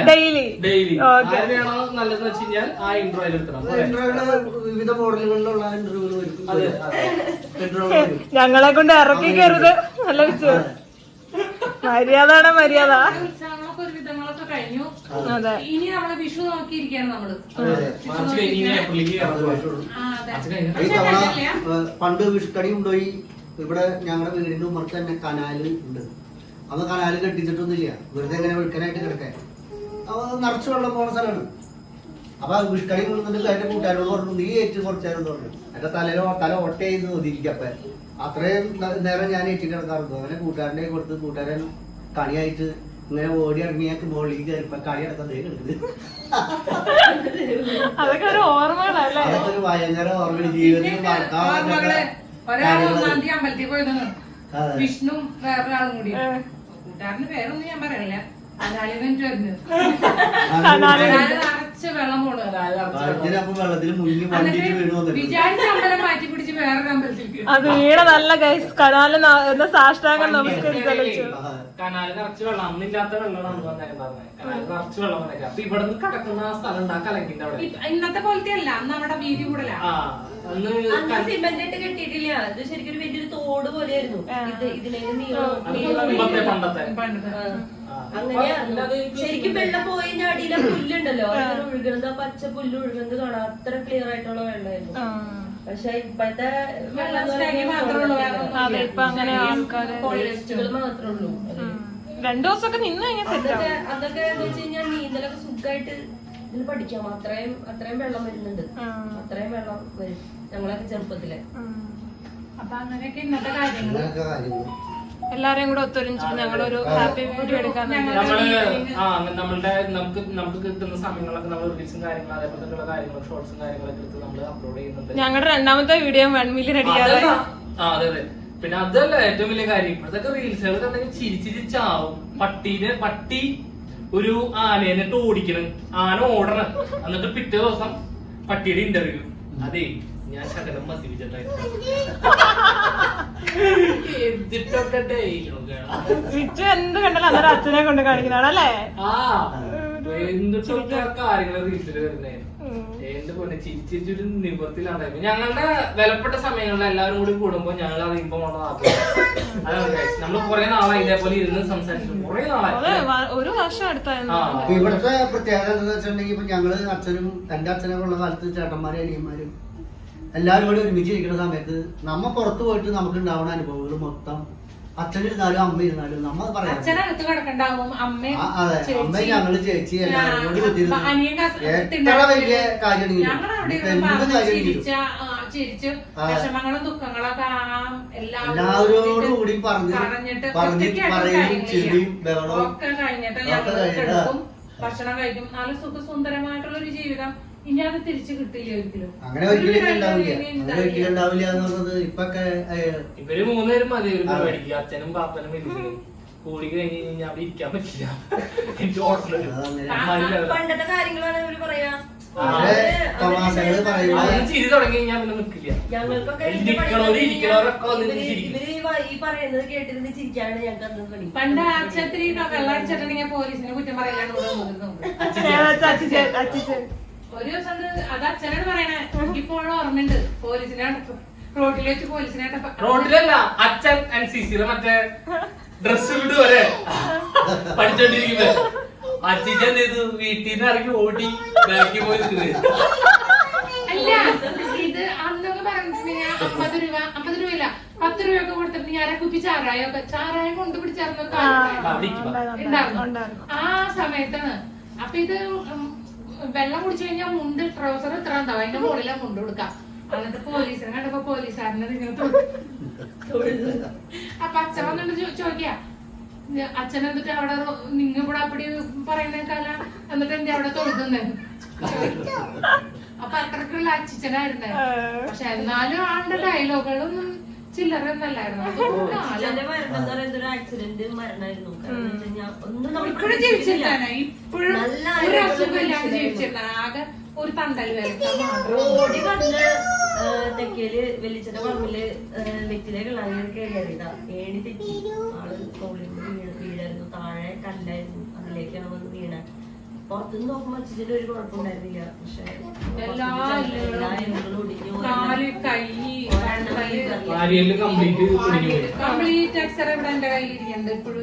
ഡെയിലി. ഡെയിലി. Okay. ആരെയാണോ നല്ലതെന്ന് വെച്ച് കഴിഞ്ഞാൽ ആ ഇൻട്രോ വിവിധ മോഡലുകളിലുള്ള ഇന്റർവ്യൂകൾ ഞങ്ങളെ കൊണ്ട് ഇറക്കി കയറുത് നല്ല മര്യാദയാണ് മര്യാദ ഉത്സവങ്ങളൊക്കെ ഒരു വിധങ്ങളൊക്കെ കഴിഞ്ഞു അതെ ഇനി നമ്മൾ വിഷു നോക്കിയിരിക്കാണ് നമ്മൾ. പണ്ട് വിഷുക്കണി കൊണ്ടുപോയി ഇവിടെ ഞങ്ങളുടെ വീടിന്റെ ഉമ്മർക്ക് തന്നെ കനാല് ഉണ്ട്. അന്ന് കനാല് കെട്ടിച്ചിട്ടൊന്നുമില്ല വെറുതെ ഇങ്ങനെ വിൽക്കാനായിട്ട് കിടക്കാൻ അപ്പൊ നിറച്ചു വെള്ളം പോണ സ്ഥലമാണ്. അപ്പൊ വിഷുക്കണി കൊണ്ടുവന്നിട്ട് എന്റെ കൂട്ടുകാരോട് പറഞ്ഞു നീ ഏറ്റവും കുറച്ചായിരുന്നു പറഞ്ഞു. എന്റെ തലയിലോ തല ഒട്ടയെന്ന് ഒതിരിക്കപ്പ അത്രയും നേരം ഞാൻ ഏറ്റി കിടക്കാറുണ്ട് അവനെ കൂട്ടുകാരന്റെ കൊടുത്ത് കൂട്ടുകാരൻ കണിയായിട്ട് ഇങ്ങനെ ഓടി ഇറങ്ങിയാൽ മുകളിലേക്ക് കയറിപ്പോ കളി അടക്കം ദേ കിടക്കുന്നത് അതൊക്കെ ഒരു ഓർമ്മകളല്ലേ? അതൊക്കെ ഒരു ഭയങ്കര ഓർമ്മ ജീവിതത്തിൽ മറക്കാൻ ഓർമ്മകൾ പറ്റാത്ത ഒരാൾ കാര്യങ്ങൾ. ഒന്നാം തീയതി അമ്പലത്തിൽ പോയതാണ്. അതെ. വിഷ്ണു വേറൊരാളും കൂടി. ഏ. കൂട്ടുകാരന്റെ പേരൊന്നും ഞാൻ പറയണില്ല. അതാളിവന്റ് വരുന്നത്. നിറച്ച് വെള്ളം പോണു അതിനപ്പം വെള്ളത്തിൽ മുങ്ങി വണ്ടിട്ട് വീണ് എന്നിട്ട് വന്നിട്ടുണ്ട്. വിചാരിച്ച അമ്പലം മാറ്റി പിടിച്ച് വേറൊരു അമ്പലത്തിലേക്ക് അത് വീണതല്ല ഗൈസ് കനാല് എന്ന സാഷ്ടാംഗം നമസ്കരിച്ചു കനാല് നിറച്ച് വെള്ളം അന്നില്ലാത്ത വെള്ളമാണ് വന്നേക്കുന്നത് കനാല് നിറച്ച് വെള്ളം വന്നേക്കാം അപ്പൊ ഇവിടെ നിന്ന് കിടക്കുന്ന ആ സ്ഥലം ഉണ്ട് ആ കലങ്കിന്റെ അവിടെ. ഇന്നത്തെ പോലത്തെ അല്ല അന്ന് അവിടെ വീതി സിമെന്റ് കെട്ടിയിട്ടില്ല. ഇത് ശരിക്കും ഒരു വലിയൊരു തോട് പോലെയായിരുന്നു. ഇത് ഇതിലേക്ക് നീളം അത് പണ്ടത്തെ. ശരിക്കും വെള്ളം പോയി അടിയിലെ പുല്ലുണ്ടല്ലോ. ഒഴുകുന്നത് പച്ച പുല്ല് ഒഴുകുന്നത് കാണാം അത്ര ക്ലിയർ ആയിട്ടുള്ള വെള്ളമായിരുന്നു പക്ഷെ ഇപ്പോഴത്തെ അങ്ങനെ ആൾക്കാര് മാത്രമേ ഉള്ളൂ. അതിൽ. രണ്ടു ദിവസമൊക്കെ നിന്ന് അതൊക്കെ ആവും. അതൊക്കെ എന്ന് വെച്ച് കഴിഞ്ഞാൽ നീന്തലൊക്കെ സുഖമായിട്ട് ഇതിൽ പഠിക്കാം. അത്രയും അത്രയും വെള്ളം വരുന്നുണ്ട്. അത്രയും വെള്ളം വരും ഞങ്ങളൊക്കെ ചെറുപ്പത്തിലെ. അപ്പൊ അങ്ങനെയൊക്കെ ഇന്നത്തെ കാര്യങ്ങൾ എല്ലാരെയും കൂടെ ഒത്തൊരുമിച്ചിട്ട് ഞങ്ങളൊരു ഹാപ്പി വീഡിയോ എടുക്കാൻ നമ്മൾ ആ നമ്മളുടെ നമുക്ക് നമുക്ക് കിട്ടുന്ന സമയങ്ങളൊക്കെ നമ്മൾ റീൽസും കാര്യങ്ങളും അതേപോലത്തെ കാര്യങ്ങളും ഷോർട്സും കാര്യങ്ങളൊക്കെ എടുത്ത് നമ്മൾ അപ്ലോഡ് ചെയ്യുന്നുണ്ട്. ഞങ്ങളുടെ രണ്ടാമത്തെ വീഡിയോ വൺ മില്യൺ അടിക്കാതെ ആ അതെ അതെ. പിന്നെ അതല്ല ഏറ്റവും വലിയ കാര്യം. ഇപ്പോഴത്തെ റീൽസുകൾ കണ്ടെങ്കിൽ ചിരിച്ചിരി ചാവും പട്ടീനെ പട്ടി ഒരു ആനേനെ ഓടിക്കണം ആന ഓടണം. എന്നിട്ട് പിറ്റേ ദിവസം പട്ടിയുടെ ഇന്റർവ്യൂ അതെ. ഞാൻ ശകലം മദ്യപിച്ചിട്ടായിരുന്നു എന്നിട്ടൊക്കെ ഡയലോഗാണ് വിച്ചു എന്ത് കണ്ടാലും അന്നേരം അച്ഛനെ കൊണ്ട് കാണിക്കുന്നതാണല്ലേ ആ എന്നിട്ടൊക്കെ കാര്യങ്ങൾ റീൽസിൽ വരുന്നേ? എന്റെ പൊന്നെ ചിരിച്ചിരിച്ചൊരു നിവൃത്തിയിലാണ് ഞങ്ങളുടെ വിലപ്പെട്ട സമയങ്ങളിൽ എല്ലാവരും കൂടി കൂടുമ്പോ ഞങ്ങൾ അത് ഇപ്പൊ. നമ്മൾ കുറെ നാളായി ഇതേപോലെ ഇരുന്ന് സംസാരിച്ചു കുറെ നാളായി. ഒരു വർഷം അടുത്തായിരുന്നു ഇവിടുത്തെ പ്രത്യേകത എന്താ വെച്ചിട്ടുണ്ടെങ്കിൽ ഇപ്പൊ ഞങ്ങൾ അച്ഛനും എന്റെ അച്ഛനൊക്കെ ഉള്ള കാലത്ത് ചേട്ടന്മാരും അനിയന്മാരും എല്ലാവരും കൂടി ഒരുമിച്ച് ഇരിക്കുന്ന സമയത്ത് നമ്മ പുറത്ത് പോയിട്ട് നമുക്ക് ഉണ്ടാവുന്ന അനുഭവങ്ങൾ മൊത്തം അച്ഛനിരുന്നാലും അമ്മ ഇരുന്നാലും നമ്മൾ പറയാം അച്ഛനകത്ത് കിടക്കണ്ടാവും അമ്മയും ആ, അതെ അമ്മ ഞങ്ങൾ ചേച്ചി എല്ലാവരും കൂടി എത്ര വലിയ എന്ത് ചിരിച്ച, വിഷമങ്ങളും ദുഃഖങ്ങളൊക്കെ എല്ലാവരോടും കൂടി പറഞ്ഞു പറഞ്ഞിട്ട് പറയും ചിരിയും ഒക്കെ കഴിഞ്ഞിട്ട് ഞങ്ങൾ ഭക്ഷണം കഴിക്കും. നല്ല സുഖസുന്ദരമായിട്ടുള്ള ഒരു ജീവിതം ഇനി അത് തിരിച്ചു കിട്ടില്ല ഒരിക്കലും. അങ്ങനെ ഒരിക്കലും ഉണ്ടാവില്ല. അങ്ങനെ ഒരിക്കലും ഉണ്ടാവില്ല എന്ന് പറഞ്ഞത് ഇപ്പൊക്കെ ഏഹ്, ഇവർ മൂന്നുപേരും മതി ഒരു. പരിപാടിക്ക് അച്ഛനും പാപ്പനും വലിയനും കൂടി കഴിഞ്ഞ് കഴിഞ്ഞാൽ അവിടെ ഇരിക്കാൻ പറ്റില്ല. എനിക്ക് ഓർഡർ പണ്ടത്തെ കാര്യങ്ങളാണ് ഇവർ പറയാ. ചിരി തുടങ്ങി കഴിഞ്ഞാൽ പിന്നെ നിക്കില്ല ഞങ്ങൾക്കൊക്കെ ഇവർ ഈ പറയുന്നത് കേട്ടിരുന്ന് ഞങ്ങൾക്ക് അന്ന് പണി. പണ്ട് അച്ഛത്തിരി പോലീസിനെ കുറ്റം ഇവിടെ അച്ഛൻ ഒരു ദിവസം അത് അച്ഛനാണ് പറയണേ. എനിക്കിപ്പോഴും ഓർമ്മയുണ്ട്. പോലീസിനെ റോഡിൽ വെച്ച് പോലീസിനെ റോഡിലല്ല അച്ഛൻ ആൻഡ് സിസിയുടെ മറ്റേ ഡ്രസ് വിട് വരെ പഠിച്ചോണ്ടിരിക്കുന്നത് അച്ഛൻ ചെയ്തു? വീട്ടിൽ നിന്ന് ഇറങ്ങി ഓടി ബാക്കി പോയി അല്ല ഇത് അന്നൊക്കെ പറഞ്ഞിട്ടുണ്ടെങ്കിൽ അമ്പത് രൂപ അമ്പത് രൂപയില്ല. പത്ത് രൂപയൊക്കെ കൊടുത്തിട്ട് ഞാൻ കുപ്പി ചാരായം ചാരായം കൊണ്ടുപിടിച്ചായിരുന്നു ഉണ്ടായിരുന്നു ആ സമയത്താണ്. അപ്പൊ ഇത് വെള്ളം കുടിച്ചു കഴിഞ്ഞാൽ മുണ്ട് ട്രൗസർ ഇത്ര ഉണ്ടാവും അതിന്റെ മുകളിലെ മുണ്ട് കൊടുക്കാം. എന്നിട്ട് പോലീസിനെ കണ്ടപ്പോ പോലീസുകാരനെ ഇങ്ങനെ തൊഴുതു. അപ്പൊ അച്ഛൻ വന്നിട്ട് ചോദിക്കാ. "ന- അച്ഛൻ എന്നിട്ട് അവിടെ നിങ്ങ ഇവിടെ അപ്പടി പറയുന്നേക്കാല എന്നിട്ട് എന്റെ അവിടെ തൊഴുതുന്നേ? അപ്പൊ അത്രക്കുള്ള അച്ഛനായിരുന്നേ പക്ഷെ എന്നാലും ആളുടെ ഡയലോഗുകളൊന്നും ചില്ലറ ഒന്നല്ലായിരുന്നു? അതൊക്കെ കാലം. മരണം എന്ന് പറയുന്നത് ഒരു ആക്സിഡന്റ് മരണായിരുന്നു. കാരണം എന്ന് വെച്ച് കഴിഞ്ഞാൽ ഒന്നും നമ്മൾ ഇപ്പോഴും ജീവിച്ചിരുന്നാണ്. ഇപ്പോഴും ഒരു ആരോഗ്യമുള്ള അസുഖം ഇല്ലാതെ മനുഷ്യനായിരുന്നു. ജീവിച്ചിരുന്നാണ്. ആകെ ഒരു തണ്ടൽ വേറെ തെക്കേൽ വെളിച്ചന്റെ പറമ്പിൽ വെറ്റിലെ കിളാങ്ങി കയറിയതാ. ഏണി തെറ്റി. ആൾ തോളിൽ വീഴായിരുന്നു. താഴെ കല്ലായിരുന്നു. അതിലേക്കാണ് വന്ന് വീണ പുറത്തുനിന്ന് നോക്കുമ്പോ അച്ഛന്റെ ഒരു കുഴപ്പമുണ്ടായിരുന്നില്ല. പക്ഷെ എല്ലാ ഒടിഞ്ഞു കാൽ കൈ കംപ്ലീറ്റ് ഇവിടെ എന്റെ കയ്യിൽ ഇപ്പോഴും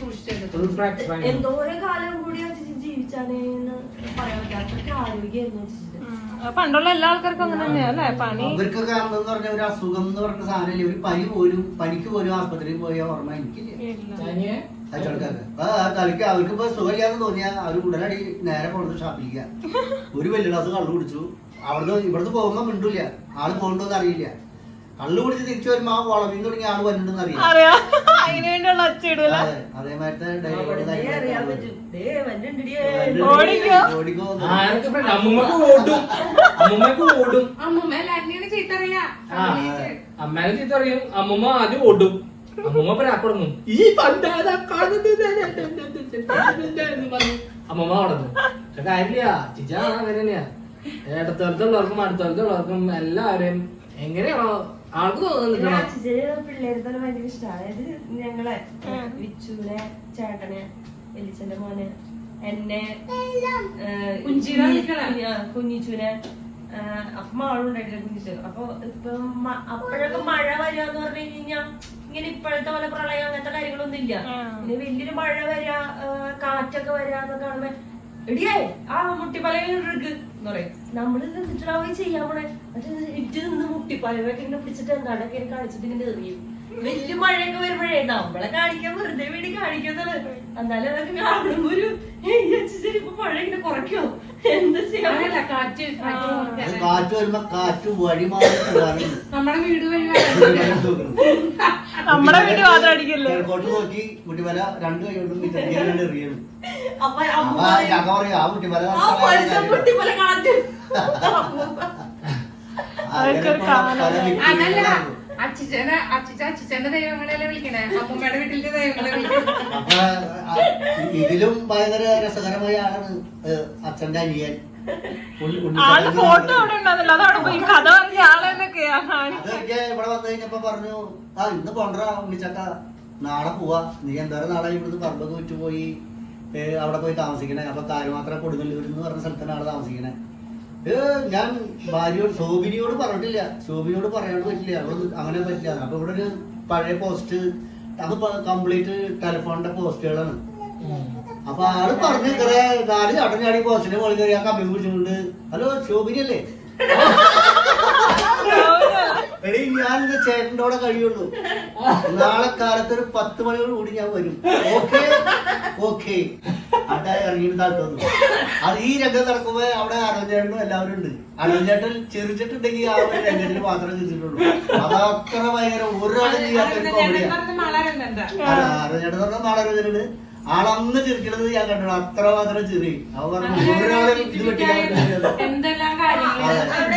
സൂക്ഷിച്ചെടുത്തു ആയി എന്തോരം കാലം കൂടി അച്ഛൻ ജീവിച്ചാനേന്ന് പറയാൻ പറ്റില്ല. അത്രയ്ക്ക് ആരോഗ്യമായിരുന്നു അച്ഛൻ പണ്ടുള്ള എല്ലാ ആൾക്കാർക്കും അങ്ങനെ തന്നെയാ അല്ലേ? പണി അവർക്കൊക്കെ അന്നെന്ന് പറഞ്ഞ ഒരു അസുഖം എന്ന് പറഞ്ഞ സാധനമില്ല. ഒരു പനി പോലും പനിക്ക് പോലും ആസ്പത്രിയിൽ പോയ ഓർമ്മ എനിക്കില്ല. കച്ചവടക്കാർക്ക് അപ്പൊ ആ കളിക്ക് അവർക്ക് ഇപ്പൊ സുഖമില്ലാന്ന് തോന്നിയാൽ അവർ ഉടനടി നേരെ കൊണ്ടു ഷാപ്പിലേക്ക് ഒരു വലിയ ഗ്ലാസ് കള്ളു കുടിച്ചു. അവിടുന്ന് ഇവിടുന്ന് പോകുമ്പോ മിണ്ടൂല ആൾ പോകണ്ടോന്ന് അറിയില്ല. കള്ളു കുടിച്ച് തിരിച്ചു വരുമ്പോ ആ വളവിൽ തുടങ്ങി ആൾ വരണ്ടെന്ന് അറിയാം. അതെ അതേമാതിരത്തെ. ഓടിക്കോ. അമ്മുമ്മക്ക് ഓടും. അമ്മുമ്മക്ക് ഓടും. അമ്മൂമ്മ അമ്മേനെ ചീത്ത അമ്മുമ്മ ആദ്യം ഓടും. അമ്മുമ്മ പ്രാക്കൊടുന്നു ഈ പറഞ്ഞു. അമ്മുമ്മ ഓടുന്നു പക്ഷെ കാര്യമില്ല ചിച്ച അങ്ങനെ തന്നെയാ. ഇടത്തോലത്തുള്ളവർക്കും അടുത്തോലത്തുള്ളവർക്കും എല്ലാവരും എങ്ങനെയാണോ ആൾക്ക് തോന്നുന്നു അച്ഛന് ഭയങ്കര ഇഷ്ടമാണ് അതായത് ഞങ്ങളെ വിച്ചുനെ ചേട്ടനെ എലിച്ചന്റെ മോനെ എന്നെ ഏഹ്, അപ്പൊ മാളുണ്ടായിട്ടില്ല കുഞ്ഞിച്ചു അപ്പൊ ഇപ്പൊ അപ്പോഴൊക്കെ മഴ വരിക എന്ന് പറഞ്ഞു കഴിഞ്ഞാൽ ഇങ്ങനെ ഇപ്പോഴത്തെ പോലെ പ്രളയം അങ്ങനത്തെ കാര്യങ്ങളൊന്നും ഇല്ല. പിന്നെ വലിയൊരു മഴ വരിക കാറ്റൊക്കെ വരിക എന്നൊക്കെ കാണുമ്പോ എടിയേ ആ മുട്ടിപ്പലക ഇടുക്ക് എന്ന് പറയും. നമ്മൾ നിന്നിട്ടാവുകയും ചെയ്യാൻ പോണേ? മറ്റേ ഇറ്റ് നിന്ന് മുട്ടിപ്പലകൊക്കെ ഇങ്ങനെ പിടിച്ചിട്ട് എന്താണ്ടൊക്കെ ഇങ്ങനെ കാണിച്ചിട്ട് ഇങ്ങനെ എറിയും. വലിയ മഴയൊക്കെ വരുമ്പോഴേ നമ്മളെ കാണിക്കാൻ വെറുതെ വേണ്ടി കാണിക്കുന്നത് എന്നാലും അതൊക്കെ കാണുമ്പോ ഒരു "ഏയ് അച്ഛൻ ഇപ്പൊ മഴ ഇങ്ങനെ കുറയ്ക്കോ? എന്താ ചെയ്യാൻ അങ്ങനെയല്ല കാറ്റ് കാറ്റ് വരുമ്പോ കാറ്റ് വഴി മാറി നമ്മുടെ വീട് വഴി നമ്മുടെ വീട് മാത്രം അടിക്കല്ലേ നോക്കി മുട്ടിമല രണ്ട് കൈ കൊണ്ടും പറയും, ആ. അതല്ല അച്ഛനെ അച്ഛച്ച അച്ഛച്ചന്റെ ദൈവങ്ങളെയല്ലേ വിളിക്കണേ? അമ്മൂമ്മയുടെ വീട്ടിലെ ദൈവങ്ങളെ വിളിക്കണേ ഇതിലും ഭയങ്കര രസകരമായ ആളാണ് അച്ഛന്റെ അനിയൻ. ആൾ ഫോട്ടോ അവിടെ ഉണ്ടായിരുന്നല്ലോ അതവിടെ പോയി കഥ പറഞ്ഞ ആളെന്നൊക്കെയാ അതൊക്കെ ഇവിടെ വന്നു കഴിഞ്ഞപ്പോ പറഞ്ഞു ആ ഇന്ന് പോണ്ടാ ഉണ്ണിച്ചക്ക നാളെ പോവാ. നീ എന്തായാലും നാളെ ഇവിടുന്ന് പറമ്പൊക്കെ വിറ്റ് പോയി അവിടെ പോയി താമസിക്കണേ. അപ്പൊ കാലുമാത്ര കൊടുങ്ങല്ലൂർ എന്ന് പറഞ്ഞ സ്ഥലത്താണ് അവിടെ താമസിക്കണേ. ഏ, ഞാൻ ഭാര്യയോട് ശോഭിനിയോട് പറഞ്ഞിട്ടില്ല. ശോഭിനിയോട് പറയാൻ പറ്റില്ല. അവിടെ അങ്ങനെ പറ്റില്ല. അപ്പൊ ഇവിടെ ഒരു പഴയ പോസ്റ്റ് അത് കംപ്ലീറ്റ് ടെലിഫോണിന്റെ പോസ്റ്റുകളാണ് അപ്പൊ ആൾ പറഞ്ഞു ഇത്ര കാലി ചാട്ടം ചാടി പോസ്റ്റിന്റെ മുകളിൽ കയറി ആ കമ്പി പിടിച്ചുകൊണ്ട്. ഹലോ ശോഭിനല്ലേ എടീ ഞാൻ ഇത് ചേട്ടന്റെ കൂടെ കഴിയുള്ളൂ. നാളെ കാലത്ത് ഒരു പത്ത് മണിയോട് കൂടി ഞാൻ വരും. ഓക്കെ? ഓക്കെ. അവിടെ ഇറങ്ങിയിട്ട് താഴ്ത്തുന്നു അത് ഈ രംഗം നടക്കുമ്പോ അവിടെ അരുൺചേട്ടനും എല്ലാവരും ഉണ്ട്. അരുൺചേട്ടൻ ചെറിച്ചിട്ടുണ്ടെങ്കിൽ ആ ഒരു രംഗത്തിൽ മാത്രമേ ചിരിച്ചിട്ടുള്ളൂ. അത് അത്ര ഭയങ്കര ഒരാളും ചെയ്യാത്ത ഒരു കോമഡിയാണ് പറഞ്ഞ നാളെ അരുൺചേട്ടന് ആളന്ന് ചിരിക്കണത് ഞാൻ കണ്ടു അത്ര മാത്രം ചിരി. ഒരാളും ഇത്.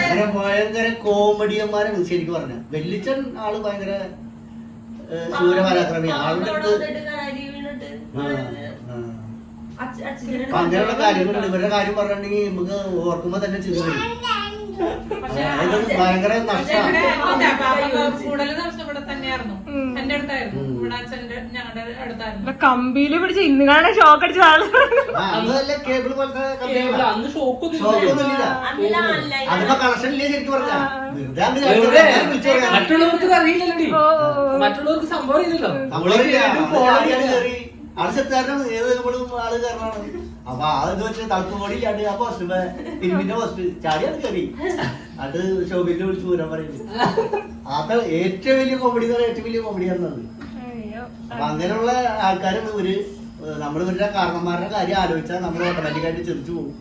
അങ്ങനെ ഭയങ്കര കോമഡിയന്മാരാണ് ശരിക്കും പറഞ്ഞ വെല്ലിച്ചൻ ആൾ ഭയങ്കര സൂര്യപരാക്രമി ആളുടെ അങ്ങനെയുള്ള കാര്യങ്ങളുണ്ട്. ഇവരുടെ കാര്യം പറഞ്ഞിട്ടുണ്ടെങ്കിൽ നമുക്ക് ഓർക്കുമ്പോ തന്നെ ചിരി ഭയങ്കര നഷ്ടമാണ് കമ്പിയിൽ പിടിച്ച് ഇന്ന് കാണാൻ ഷോക്ക് അടിച്ച ആൾ കേബിൾ പോലത്തെ. മറ്റുള്ളവർക്ക് ഓ. മറ്റുള്ളവർക്ക് സംഭവം അറിയില്ലല്ലോ. ഫോൺ ആൾ ആൾ ഏത് നമ്മളും ആൾ കാരണമാണ് അപ്പൊ ആ ഇത് വെച്ച് പൊടി ചാടി ആ പോസ്റ്റ് ഇരുമിന്റെ പോസ്റ്റ് ചാടിയാണ് കയറി അത് ശോഭിന്റെ വിളിച്ച് പൂരം പറയുന്നത് അത് ഏറ്റവും വലിയ കോമഡി എന്ന് ഏറ്റവും വലിയ കോമഡിയാണ് അത് അയ്യോ. അപ്പൊ അങ്ങനെയുള്ള ആൾക്കാരാണ് ഇവർ നമ്മൾ ഇവരുടെ കാരണന്മാരുടെ കാര്യം ആലോചിച്ചാൽ നമ്മൾ ഓട്ടോമാറ്റിക്കായിട്ട് ചിരിച്ചു പോകും.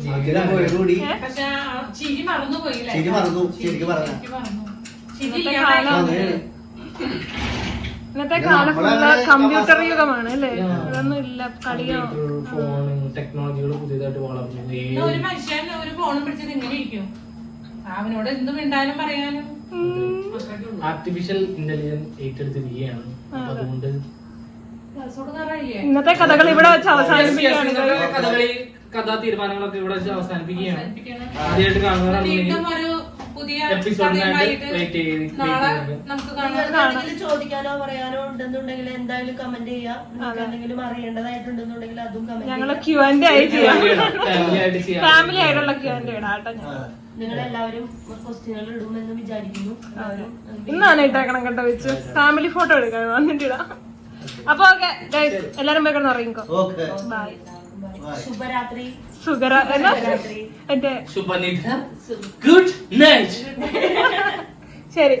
ശരി ചിരി മറന്നു, ശരിക്കും പറഞ്ഞാ. ഇന്നത്തെ കാലം കമ്പ്യൂട്ടർ യുഗമാണ് അല്ലേ? ആ. അതൊന്നും ഇല്ല കളിയോ? ഫോൺ ടെക്നോളജികൾ പുതിയതായിട്ട് വളർന്നു. ഒരു മനുഷ്യൻ ഒരു ഫോണും പിടിച്ചത് ഇങ്ങനെ ഇരിക്കും. അവനോട് എന്ത് മിണ്ടാനും പറയാനും. ആർട്ടിഫിഷ്യൽ ഇന്റലിജൻസ് ഏറ്റെടുത്തിരിക്കുകയാണ്. അതുകൊണ്ട്? ഇന്നത്തെ കഥകൾ ഇവിടെ വെച്ച് അവസാനിപ്പിക്കുകയാണ് കഥകളി കഥാ തീരുമാനങ്ങളൊക്കെ ഇവിടെ വെച്ച് അവസാനിപ്പിക്കുകയാണ്. ആദ്യമായിട്ട് ഒരു പുതിയ നാളെ നമുക്ക് കാണാം. നിങ്ങൾക്ക് ചോദിക്കാനോ പറയാനോ ഉണ്ടെന്നുണ്ടെങ്കിൽ എന്തായാലും കമന്റ് ചെയ്യാം. നിങ്ങൾക്ക് എന്തെങ്കിലും അറിയേണ്ടതായിട്ടുണ്ടെന്നുണ്ടെങ്കിൽ അതും കമന്റ് ഞങ്ങൾ ക്യു ആൻഡ് ആയി ചെയ്യാം. ഫാമിലി ആയിട്ടുള്ള ക്യൂ ആൻഡ് ഇടാട്ടോ ഞങ്ങൾ നിങ്ങൾ എല്ലാവരും ക്വസ്റ്റ്യനുകൾ ഇടുമെന്ന് വിചാരിക്കുന്നു. ഇന്നാണ് ഇട്ടേക്കണം കേട്ടോ വെച്ച്. ഫാമിലി ഫോട്ടോ എടുക്കാൻ വന്നിട്ടിടാം അപ്പൊ ഓക്കെ എല്ലാരും പോയി കിടന്ന് ഇറങ്ങിക്കോ ബൈ ശുഭരാത്രി. എന്നാ എന്റെ ഗുഡ് നൈറ്റ് ശരി